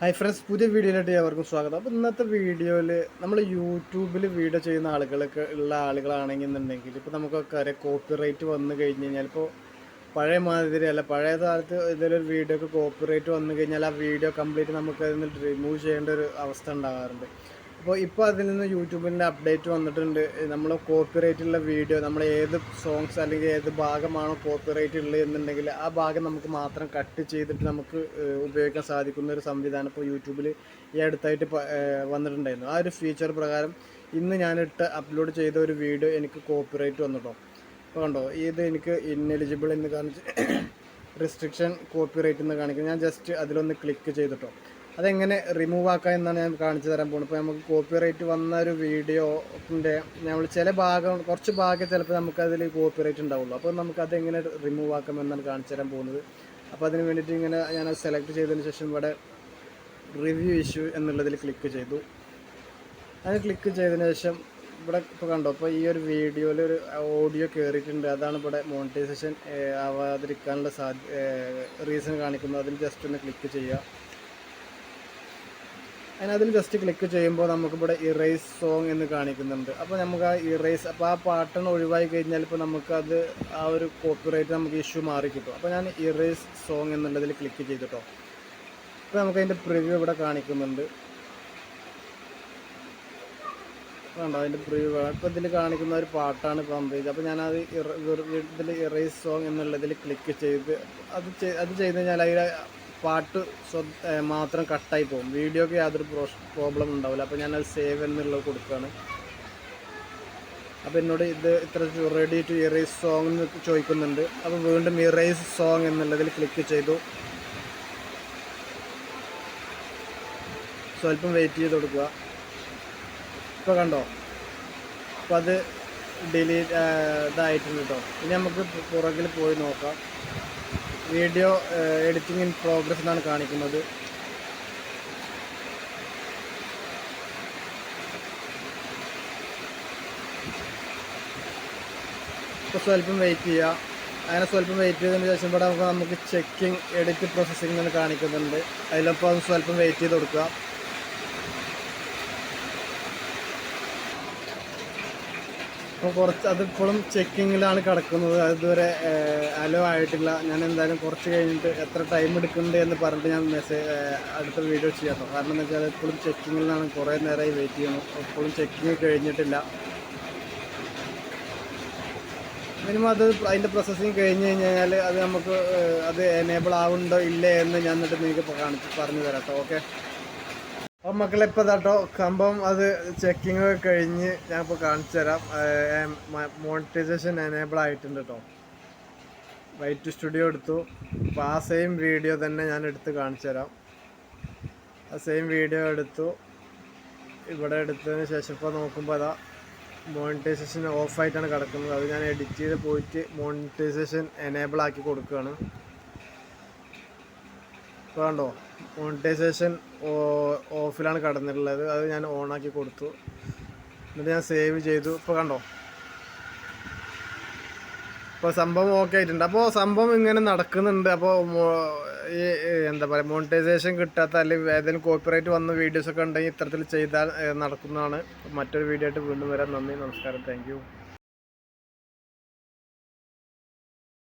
Hi friends പുതിയ വീഡിയോയിലായിട്ട് എല്ലാവർക്കും സ്വാഗതം. അപ്പോൾ ഇന്നത്തെ വീഡിയോയിൽ നമ്മൾ യൂട്യൂബിൽ വീഡിയോ ചെയ്യുന്ന ആളുകളൊക്കെ ഉള്ള ആളുകളാണെങ്കിൽ എന്നുണ്ടെങ്കിൽ ഇപ്പോൾ നമുക്കൊക്കെ അറിയാം കോപ്പി റൈറ്റ് വന്നു കഴിഞ്ഞ് കഴിഞ്ഞാൽ ഇപ്പോൾ പഴയ മാതിരി അല്ല പഴയ കാലത്ത് ഇതിലൊരു വീഡിയോക്ക് കോപ്പി റൈറ്റ് വന്നു കഴിഞ്ഞാൽ ആ വീഡിയോ കംപ്ലീറ്റ് നമുക്ക് അതിൽ റിമൂവ് ചെയ്യേണ്ട ഒരു അവസ്ഥ ഉണ്ടാകാറുണ്ട്. അപ്പോൾ ഇപ്പോൾ അതിൽ നിന്ന് യൂട്യൂബിന്റെ അപ്ഡേറ്റ് വന്നിട്ടുണ്ട്. നമ്മൾ കോപ്പി ഉള്ള വീഡിയോ നമ്മൾ ഏത് സോങ്സ് അല്ലെങ്കിൽ ഏത് ഭാഗമാണോ കോപ്പി റൈറ്റ് ഉള്ളത് എന്നുണ്ടെങ്കിൽ ആ ഭാഗം നമുക്ക് മാത്രം കട്ട് ചെയ്തിട്ട് നമുക്ക് ഉപയോഗിക്കാൻ സാധിക്കുന്ന ഒരു സംവിധാനം ഇപ്പോൾ യൂട്യൂബിൽ ഈ അടുത്തായിട്ട് വന്നിട്ടുണ്ടായിരുന്നു. ആ ഒരു ഫീച്ചർ പ്രകാരം ഇന്ന് ഞാനിട്ട് അപ്ലോഡ് ചെയ്ത ഒരു വീഡിയോ എനിക്ക് കോപ്പി റൈറ്റ് വന്നിട്ടോ അപ്പോൾ കണ്ടോ ഇത് എനിക്ക് ഇന്നെലിജിബിൾ എന്ന് കാണിച്ച് റെസ്ട്രിക്ഷൻ കോപ്പി റൈറ്റ് എന്ന് കാണിക്കുന്നത് ഞാൻ ജസ്റ്റ് അതിലൊന്ന് ക്ലിക്ക് ചെയ്തിട്ടോ. അതെങ്ങനെ റിമൂവ് ആക്കാം എന്നാണ് ഞാൻ കാണിച്ചു തരാൻ പോകുന്നത്. ഇപ്പോൾ നമുക്ക് കോപ്പി റൈറ്റ് വന്ന ഒരു വീഡിയോന്റെ നമ്മൾ ചില ഭാഗം കുറച്ച് ഭാഗം ചിലപ്പോൾ നമുക്കതിൽ കോപ്പിറൈറ്റ് കോപ്പി റൈറ്റ് ഉണ്ടാവുള്ളൂ. അപ്പോൾ നമുക്ക് അതെങ്ങനെ റിമൂവ് ആക്കാം എന്നാണ് കാണിച്ചു തരാൻ പോകുന്നത്. അപ്പോൾ അതിന് വേണ്ടിയിട്ട് ഇങ്ങനെ ഞാൻ സെലക്ട് ചെയ്തതിന് ശേഷം ഇവിടെ റിവ്യൂ ഇഷ്യൂ എന്നുള്ളതിൽ ക്ലിക്ക് ചെയ്തു. അത് ക്ലിക്ക് ചെയ്തതിന് ശേഷം ഇവിടെ ഇപ്പോൾ കണ്ടോ ഇപ്പോൾ ഈ ഒരു വീഡിയോയിൽ ഒരു ഓഡിയോ കയറിയിട്ടുണ്ട് അതാണ് ഇവിടെ മോണിറ്റൈസേഷൻ ആവാതിരിക്കാനുള്ള സാധ്യ റീസൺ കാണിക്കുന്നത്. അതിൽ ജസ്റ്റ് ഒന്ന് ക്ലിക്ക് ചെയ്യുക. അതിന് അതിൽ ജസ്റ്റ് ക്ലിക്ക് ചെയ്യുമ്പോൾ നമുക്കിവിടെ ഇറേസ് സോങ് എന്ന് കാണിക്കുന്നുണ്ട്. അപ്പോൾ നമുക്ക് ആ ഇറേസ് അപ്പോൾ ആ പാട്ടൺ ഒഴിവായി കഴിഞ്ഞാൽ ഇപ്പോൾ നമുക്കത് ആ ഒരു കോപ്പിറൈറ്റ് നമുക്ക് ഇഷ്യൂ മാറി കിട്ടും. അപ്പോൾ ഞാൻ ഇറേസ് സോങ് എന്നുള്ളതിൽ ക്ലിക്ക് ചെയ്തിട്ടോ. ഇപ്പോൾ നമുക്ക് അതിന്റെ പ്രിവ്യൂ ഇവിടെ കാണിക്കുന്നുണ്ട്. കണ്ടോ? അതിന്റെ പ്രിവ്യൂ ഇപ്പോൾ ഇതിൽ കാണിക്കുന്ന ഒരു പാട്ടാണ് ഇപ്പോൾ സംഭവിച്ചത് അപ്പോൾ ഞാനത് ഇതിൽ ഇറേസ് സോങ് എന്നുള്ളതിൽ ക്ലിക്ക് ചെയ്ത് അത് അത് ചെയ്ത് കഴിഞ്ഞാൽ അതിൽ പാട്ട് മാത്രം കട്ടായി പോകും. വീഡിയോക്ക് യാതൊരു പ്രോബ്ലം ഉണ്ടാവില്ല. അപ്പോൾ ഞാനത് സേവ് എന്നുള്ളത് കൊടുക്കുകയാണ് അപ്പോൾ എന്നോട് ഇത് ഇത്ര റെഡി ടു ഇറേസ് സോങ് എന്ന് ചോദിക്കുന്നുണ്ട്. അപ്പോൾ വീണ്ടും ഇറേസ് സോങ് എന്നുള്ളതിൽ ക്ലിക്ക് ചെയ്തു. സ്വല്പം വെയിറ്റ് ചെയ്ത് കൊടുക്കുക. ഇപ്പോൾ കണ്ടോ? അപ്പോൾ അത് ഡിലീറ്റ് ഇതായിട്ടുണ്ട് കേട്ടോ ഇനി നമുക്ക് പുറകിൽ പോയി നോക്കാം. വീഡിയോ എഡിറ്റിംഗ് ഇൻ പ്രോഗ്രസ് എന്നാണ് കാണിക്കുന്നത്. ഇപ്പോൾ സ്വല്പം വെയിറ്റ് ചെയ്യുക അങ്ങനെ സ്വല്പം വെയിറ്റ് ചെയ്തതിന് ശേഷം ഇവിടെ നമുക്ക് നമുക്ക് ചെക്കിംഗ് എഡിറ്റ് പ്രോസസ്സിംഗ് എന്ന് കാണിക്കുന്നുണ്ട്. അതിലപ്പോൾ അത് സ്വല്പം വെയിറ്റ് ചെയ്ത് കൊടുക്കുക അപ്പോൾ കുറച്ച് അതിപ്പോഴും ചെക്കിങ്ങിലാണ് കിടക്കുന്നത്. അതുവരെ അലോ ആയിട്ടില്ല. ഞാൻ എന്തായാലും കുറച്ച് കഴിഞ്ഞിട്ട് എത്ര ടൈം എടുക്കുന്നുണ്ട് എന്ന് പറഞ്ഞിട്ട് ഞാൻ മെസ്സേജ് അടുത്ത വീഡിയോ ചെയ്യാം കാരണം എന്ന് വെച്ചാൽ ഇപ്പോഴും ചെക്കിങ്ങിലാണ് കുറേ നേരമായി വെയിറ്റ് ചെയ്യുന്നു. ഇപ്പോഴും ചെക്കിങ് കഴിഞ്ഞിട്ടില്ല. മിനിമം അത് അതിന്റെ പ്രോസസ്സിങ് കഴിഞ്ഞ് കഴിഞ്ഞാൽ അത് നമുക്ക് അത് എനേബിൾ ആവുന്നുണ്ടോ ഇല്ലേ എന്ന് ഞാൻ എന്നിട്ട് നിങ്ങൾക്ക് കാണിച്ച് പറഞ്ഞു തരാം കേട്ടോ ഓക്കെ അപ്പം മക്കളെ ഇപ്പോൾ കേട്ടോ സംഭവം അത് ചെക്കിങ് കഴിഞ്ഞ് ഞാൻ ഇപ്പോൾ കാണിച്ചു തരാം. മോണിറ്റൈസേഷൻ എനേബിൾ ആയിട്ടുണ്ട് കേട്ടോ വൈറ്റ് സ്റ്റുഡിയോ എടുത്തു. അപ്പോൾ ആ സെയിം വീഡിയോ തന്നെ ഞാൻ എടുത്ത് കാണിച്ചു തരാം. ആ സെയിം വീഡിയോ എടുത്തു. ഇവിടെ എടുത്തതിന് ശേഷം ഇപ്പോൾ നോക്കുമ്പോൾ അതാ മോണിറ്റൈസേഷൻ ഓഫായിട്ടാണ് കിടക്കുന്നത്. അത് ഞാൻ എഡിറ്റ് ചെയ്ത് പോയിട്ട് മോണിറ്റൈസേഷൻ എനേബിൾ ആക്കി കൊടുക്കുകയാണ്. ഇപ്പോൾ കണ്ടോ മോണിറ്റൈസേഷൻ ഓഫിലാണ് കടന്നിട്ടുള്ളത്. അത് ഞാൻ ഓണാക്കി കൊടുത്തു. എന്നിട്ട് ഞാൻ സേവ് ചെയ്തു. ഇപ്പോൾ കണ്ടോ? ഇപ്പോൾ സംഭവം ഓക്കെ ആയിട്ടുണ്ട്. അപ്പോൾ സംഭവം ഇങ്ങനെ നടക്കുന്നുണ്ട്. അപ്പോൾ ഈ എന്താ പറയുക മോണിറ്റൈസേഷൻ കിട്ടാത്ത അല്ലെങ്കിൽ ഏതെങ്കിലും കോപ്പിറൈറ്റ് വന്ന വീഡിയോസൊക്കെ ഉണ്ടെങ്കിൽ ഇത്തരത്തിൽ ചെയ്താൽ നടക്കുന്നതാണ്. മറ്റൊരു വീഡിയോ ആയിട്ട് വീണ്ടും വരാം. നന്ദി നമസ്കാരം. താങ്ക്